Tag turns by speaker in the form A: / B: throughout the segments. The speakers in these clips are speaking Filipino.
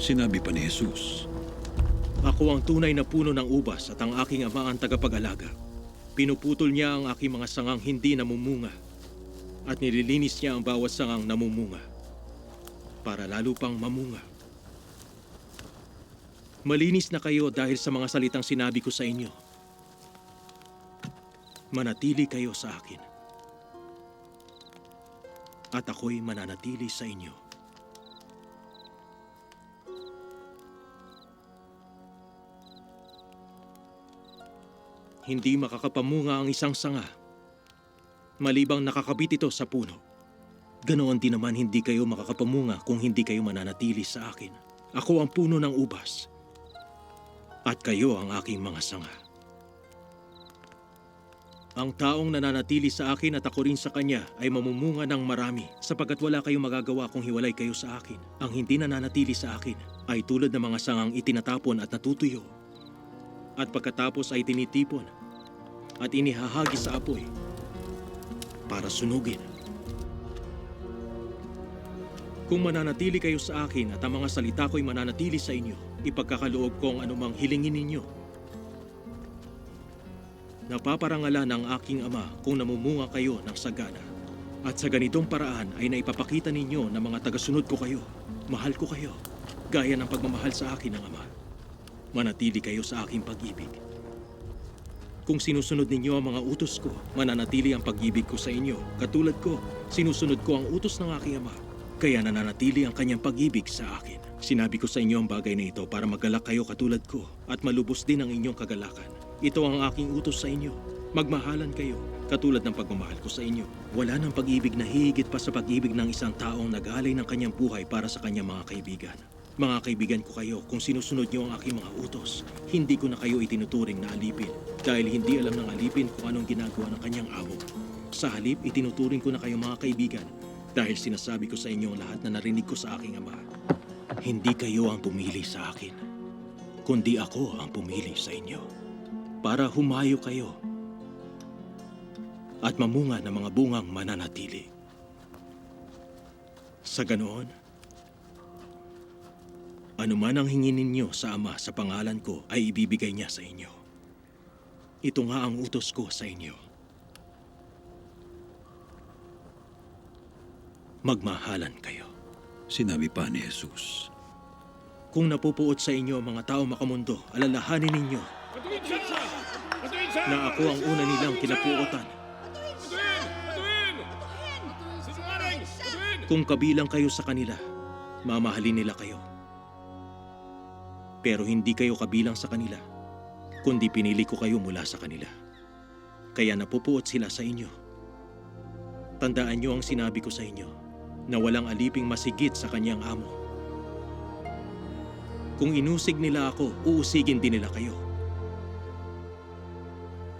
A: Sinabi pa ni Jesus,
B: Ako ang tunay na puno ng ubas at ang aking ama ang tagapag-alaga. Pinuputol niya ang aking mga sangang hindi namumunga at nililinis niya ang bawat sangang namumunga para lalo pang mamunga. Malinis na kayo dahil sa mga salitang sinabi ko sa inyo. Manatili kayo sa akin. At ako'y mananatili sa inyo. Hindi makakapamunga ang isang sanga. Malibang nakakabit ito sa puno. Ganoon din naman hindi kayo makakapamunga kung hindi kayo mananatili sa akin. Ako ang puno ng ubas. At kayo ang aking mga sanga. Ang taong nananatili sa akin at ako rin sa kanya ay mamumunga ng marami sapagkat wala kayong magagawa kung hiwalay kayo sa akin. Ang hindi nananatili sa akin ay tulad ng mga sangang itinatapon at natutuyo at pagkatapos ay tinitipon at inihahagi sa apoy para sunugin. Kung mananatili kayo sa akin at ang mga salita ko'y mananatili sa inyo, ipagkakaloob ko ang anumang hilingin ninyo. Napaparangalan ng aking ama kung namumunga kayo ng sagana. At sa ganitong paraan ay naipapakita ninyo na mga tagasunod ko kayo. Mahal ko kayo, gaya ng pagmamahal sa akin ng ama manatili kayo sa aking pag-ibig. Kung sinusunod ninyo ang mga utos ko, mananatili ang pag-ibig ko sa inyo. Katulad ko, sinusunod ko ang utos ng aking ama. Kaya nananatili ang kanyang pag-ibig sa akin. Sinabi ko sa inyo ang bagay na ito para magalak kayo katulad ko at malubos din ang inyong kagalakan. Ito ang aking utos sa inyo. Magmahalan kayo, katulad ng pagmamahal ko sa inyo. Wala ng pag-ibig na hihigit pa sa pag-ibig ng isang taong nag-aalay ng kanyang buhay para sa kanyang mga kaibigan. Mga kaibigan ko kayo, kung sinusunod niyo ang aking mga utos, hindi ko na kayo itinuturing na alipin dahil hindi alam ng alipin kung anong ginagawa ng kanyang amo. Sa halip, itinuturing ko na kayo mga kaibigan dahil sinasabi ko sa inyo lahat na narinig ko sa aking ama. Hindi kayo ang pumili sa akin, kundi ako ang pumili sa inyo para humayo kayo at mamunga ng mga bungang mananatili. Sa ganoon, ano man ang hingin ninyo sa Ama sa pangalan ko ay ibibigay niya sa inyo. Ito nga ang utos ko sa inyo. Magmahalan kayo.
A: sinabi pa ni Jesus,
B: Kung napupuot sa inyo ang mga tao makamundo, alalahanin ninyo na ako ang una nilang kinapuotan. Kung kabilang kayo sa kanila, mamahalin nila kayo. Pero hindi kayo kabilang sa kanila, kundi pinili ko kayo mula sa kanila. Kaya napupuot sila sa inyo. Tandaan niyo ang sinabi ko sa inyo, na walang aliping masigit sa kanyang amo. Kung inusig nila ako, uusigin din nila kayo.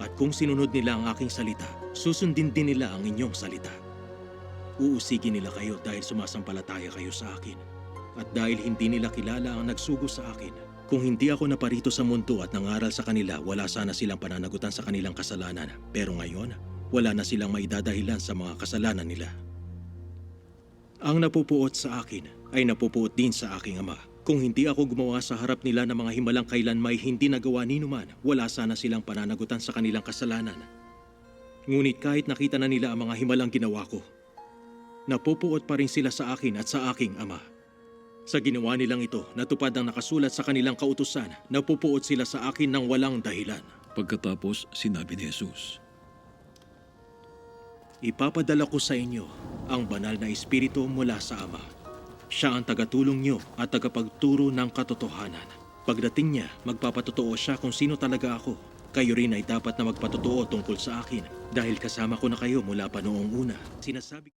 B: At kung sinunod nila ang aking salita, susundin din nila ang inyong salita. Uusigin nila kayo dahil sumasampalataya kayo sa akin. At dahil hindi nila kilala ang nagsugo sa akin. Kung hindi ako naparito sa mundo at nangaral sa kanila, wala sana silang pananagutan sa kanilang kasalanan. Pero ngayon, wala na silang maidadahilan sa mga kasalanan nila. Ang napupuot sa akin ay napupuot din sa aking ama. Kung hindi ako gumawa sa harap nila ng mga himalang kailan may hindi nagawa ni numan, wala sana silang pananagutan sa kanilang kasalanan. Ngunit kahit nakita na nila ang mga himalang ginawa ko, napupuot pa rin sila sa akin at sa aking ama. Sa ginawa nilang ito, natupad ang nakasulat sa kanilang kautusan, napupuot sila sa akin ng walang dahilan.
A: pagkatapos sinabi ni Jesus,
B: Ipapadala ko sa inyo ang banal na espiritu mula sa Ama. Siya ang tagatulong nyo at tagapagturo ng katotohanan. Pagdating niya, magpapatotoo siya kung sino talaga ako. Kayo rin ay dapat na magpatotoo tungkol sa akin dahil kasama ko na kayo mula pa noong una. Sinasabi